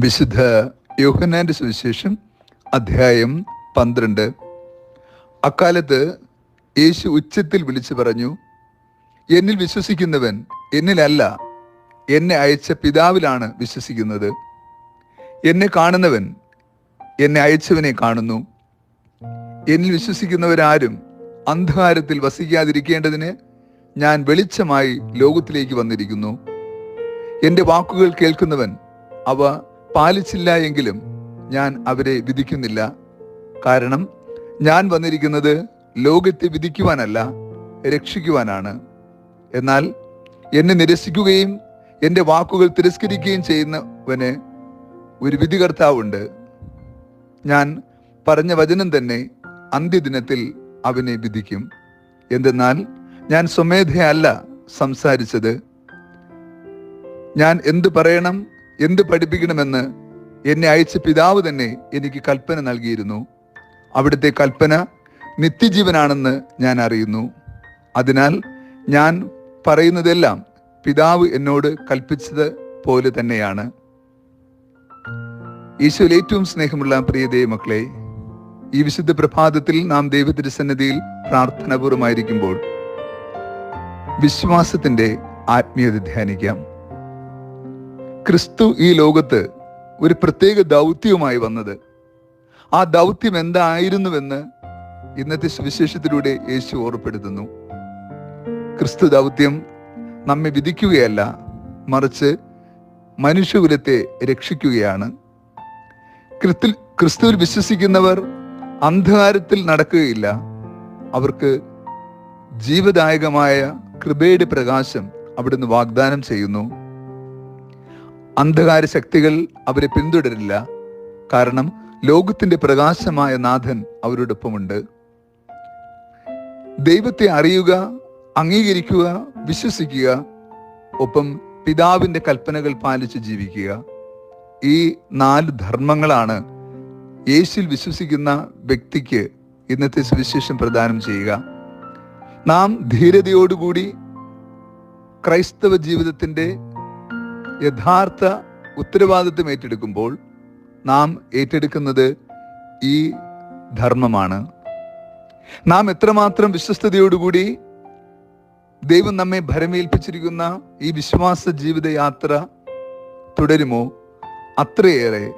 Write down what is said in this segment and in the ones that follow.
വിശുദ്ധ യോഹനാന്റെ സുവിശേഷം അധ്യായം പന്ത്രണ്ട്. അക്കാലത്ത് യേശു ഉച്ചത്തിൽ വിളിച്ചു പറഞ്ഞു എന്നിൽ വിശ്വസിക്കുന്നവൻ എന്നിലല്ല എന്നെ അയച്ച പിതാവിലാണ് വിശ്വസിക്കുന്നത്. എന്നെ കാണുന്നവൻ എന്നെ അയച്ചവനെ കാണുന്നു. എന്നിൽ വിശ്വസിക്കുന്നവരാരും അന്ധകാരത്തിൽ വസിക്കാതിരിക്കേണ്ടതിന് ഞാൻ വെളിച്ചമായി ലോകത്തിലേക്ക് വന്നിരിക്കുന്നു. എന്റെ വാക്കുകൾ കേൾക്കുന്നവൻ അവ പാലിച്ചില്ല എങ്കിലും ഞാൻ അവരെ വിധിക്കുന്നില്ല. കാരണം ഞാൻ വന്നിരിക്കുന്നത് ലോകത്തെ വിധിക്കുവാനല്ല രക്ഷിക്കുവാനാണ്. എന്നാൽ എന്നെ നിരസിക്കുകയും എന്റെ വാക്കുകൾ തിരസ്കരിക്കുകയും ചെയ്യുന്നവന് ഒരു വിധികർത്താവുണ്ട്. ഞാൻ പറഞ്ഞ വചനം തന്നെ അന്ത്യദിനത്തിൽ അവനെ വിധിക്കും. എന്തെന്നാൽ ഞാൻ സ്വമേധയല്ല സംസാരിച്ചത്. ഞാൻ എന്ത് പറയണം എന്ത് പഠിപ്പിക്കണമെന്ന് എന്നെ അയച്ച പിതാവ് തന്നെ എനിക്ക് കൽപ്പന നൽകിയിരുന്നു. അവിടുത്തെ കൽപ്പന നിത്യജീവനാണെന്ന് ഞാൻ അറിയുന്നു. അതിനാൽ ഞാൻ പറയുന്നതെല്ലാം പിതാവ് എന്നോട് കൽപ്പിച്ചത് പോലെ തന്നെയാണ്. ഈശോയിൽ ഏറ്റവും സ്നേഹമുള്ള പ്രിയ ദൈവമക്കളെ ഈ വിശുദ്ധ പ്രഭാതത്തിൽ നാം ദൈവത്തിന്റെ സന്നിധിയിൽ പ്രാർത്ഥനാപൂർവമായിരിക്കുമ്പോൾ വിശ്വാസത്തിന്റെ ആത്മീയത ധ്യാനിക്കാം. ക്രിസ്തു ഈ ലോകത്ത് ഒരു പ്രത്യേക ദൗത്യവുമായി വന്നത് ആ ദൗത്യം എന്തായിരുന്നുവെന്ന് ഇന്നത്തെ സുവിശേഷത്തിലൂടെ യേശു ഓർപ്പെടുത്തുന്നു ക്രിസ്തു ദൗത്യം നമ്മെ വിധിക്കുകയല്ല മറിച്ച് മനുഷ്യകുലത്തെ രക്ഷിക്കുകയാണ്. ക്രിസ്തു ക്രിസ്തുവിൽ വിശ്വസിക്കുന്നവർ അന്ധകാരത്തിൽ നടക്കുകയില്ല. അവർക്ക് ജീവദായകമായ കൃപയുടെ പ്രകാശം അവിടുന്ന് വാഗ്ദാനം ചെയ്യുന്നു. അന്ധകാര ശക്തികൾ അവരെ പിന്തുടരില്ല. കാരണം ലോകത്തിന്റെ പ്രകാശമായ നാഥൻ അവരോടൊപ്പമുണ്ട്. ദൈവത്തെ അറിയുക അംഗീകരിക്കുക വിശ്വസിക്കുക ഒപ്പം പിതാവിന്റെ കൽപ്പനകൾ പാലിച്ച് ജീവിക്കുക. ഈ നാല് ധർമ്മങ്ങളാണ് യേശുവിൽ വിശ്വസിക്കുന്ന വ്യക്തിക്ക് ഇന്നത്തെ സുവിശേഷം പ്രദാനം ചെയ്യുക. നാം ധീരതയോടുകൂടി ക്രൈസ്തവ ജീവിതത്തിന്റെ യഥാർത്ഥ ഉത്തരവാദിത്വം ഏറ്റെടുക്കുമ്പോൾ നാം ഏറ്റെടുക്കുന്നത് ഈ ധർമ്മമാണ്. നാം എത്രമാത്രം വിശ്വസ്തയോടുകൂടി ദൈവം നമ്മെ ഭരമേൽപ്പിച്ചിരിക്കുന്ന ഈ വിശ്വാസ ജീവിതയാത്ര തുടരുമോ അത്രയേറെ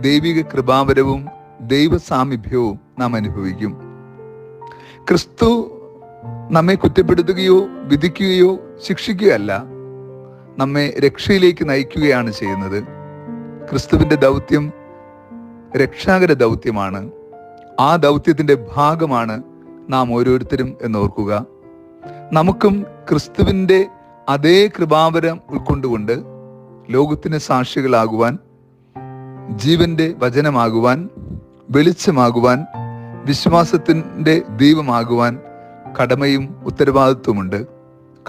ദൈവിക കൃപാവരവും ദൈവ സാമീപ്യവും നാം അനുഭവിക്കും. ക്രിസ്തു നമ്മെ കുറ്റപ്പെടുത്തുകയോ വിധിക്കുകയോ ശിക്ഷിക്കുകയല്ല നമ്മെ രക്ഷയിലേക്ക് നയിക്കുകയാണ് ചെയ്യുന്നത്. ക്രിസ്തുവിന്റെ ദൗത്യം രക്ഷാകര ദൗത്യമാണ്. ആ ദൗത്യത്തിന്റെ ഭാഗമാണ് നാം ഓരോരുത്തരും എന്നോർക്കുക. നമുക്കും ക്രിസ്തുവിന്റെ അതേ കൃപാവരം ഉൾക്കൊണ്ടുകൊണ്ട് ലോകത്തിന് സാക്ഷികളാകുവാൻ ജീവന്റെ വചനമാകുവാൻ വെളിച്ചമാകുവാൻ വിശ്വാസത്തിന്റെ ദൈവമാകുവാൻ കടമയും ഉത്തരവാദിത്വമുണ്ട്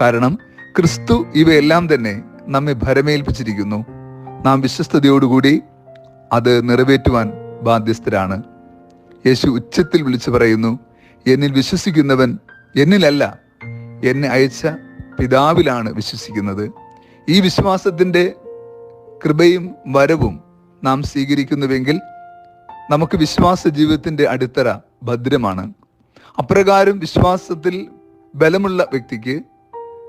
കാരണം ക്രിസ്തു ഇവയെല്ലാം തന്നെ നമ്മെ ഭരമേൽപ്പിച്ചിരിക്കുന്നു. നാം വിശ്വസ്തയോടുകൂടി അത് നിറവേറ്റുവാൻ ബാധ്യസ്ഥരാണ്. യേശു ഉച്ചത്തിൽ വിളിച്ചു പറയുന്നു എന്നിൽ വിശ്വസിക്കുന്നവൻ എന്നിലല്ല എന്നെ അയച്ച പിതാവിലാണ് വിശ്വസിക്കുന്നത്. ഈ വിശ്വാസത്തിന്റെ കൃപയും വരവും നാം സ്വീകരിക്കുന്നുവെങ്കിൽ നമുക്ക് വിശ്വാസ ജീവിതത്തിന്റെ അടിത്തറ ഭദ്രമാണ്. അപ്രകാരം വിശ്വാസത്തിൽ ബലമുള്ള വ്യക്തിക്ക്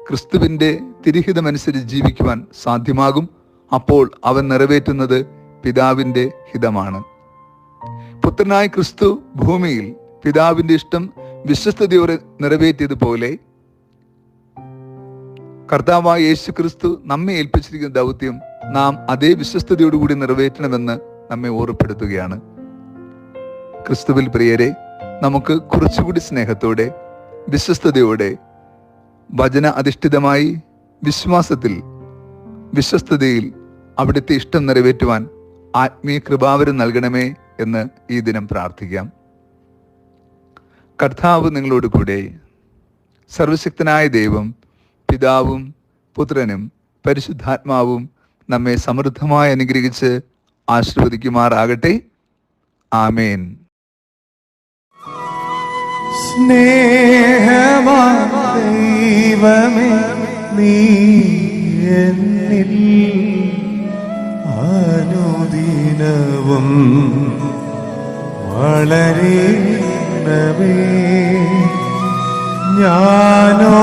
ക്രിസ്തുവിന്റെ തിരിഹിതമനുസരിച്ച് ജീവിക്കുവാൻ സാധ്യമാകും. അപ്പോൾ അവൻ നിറവേറ്റുന്നത് പിതാവിന്റെ ഹിതമാണ്. പുത്രനായ ക്രിസ്തു ഭൂമിയിൽ പിതാവിന്റെ ഇഷ്ടം വിശ്വസ്തയോടെ നിറവേറ്റിയതുപോലെ കർത്താവായ യേശു ക്രിസ്തു നമ്മെ ഏൽപ്പിച്ചിരിക്കുന്ന ദൗത്യം നാം അതേ വിശ്വസ്തയോടുകൂടി നിറവേറ്റണമെന്ന് നമ്മെ ഓർമ്മപ്പെടുത്തുകയാണ്. ക്രിസ്തുവിൽ പ്രിയരെ നമുക്ക് കുറച്ചുകൂടി സ്നേഹത്തോടെ വിശ്വസ്തയോടെ വചന അധിഷ്ഠിതമായി വിശ്വാസത്തിൽ വിശ്വസ്തതയിൽ അവിടുത്തെ ഇഷ്ടം നിറവേറ്റുവാൻ ആത്മീയ കൃപാവരം നൽകണമേ എന്ന് ഈ ദിനം പ്രാർത്ഥിക്കാം. കർത്താവ് നിങ്ങളോട് കൂടെ സർവശക്തനായ ദൈവം പിതാവും പുത്രനും പരിശുദ്ധാത്മാവും നമ്മെ സമൃദ്ധമായി അനുഗ്രഹിച്ച് ആശീർവദിക്കുമാറാകട്ടെ. ആമേൻ. സ്നേഹമാ ദൈവമേ നീ എന്നിൽ ദിനവും നവേ ഞാനോ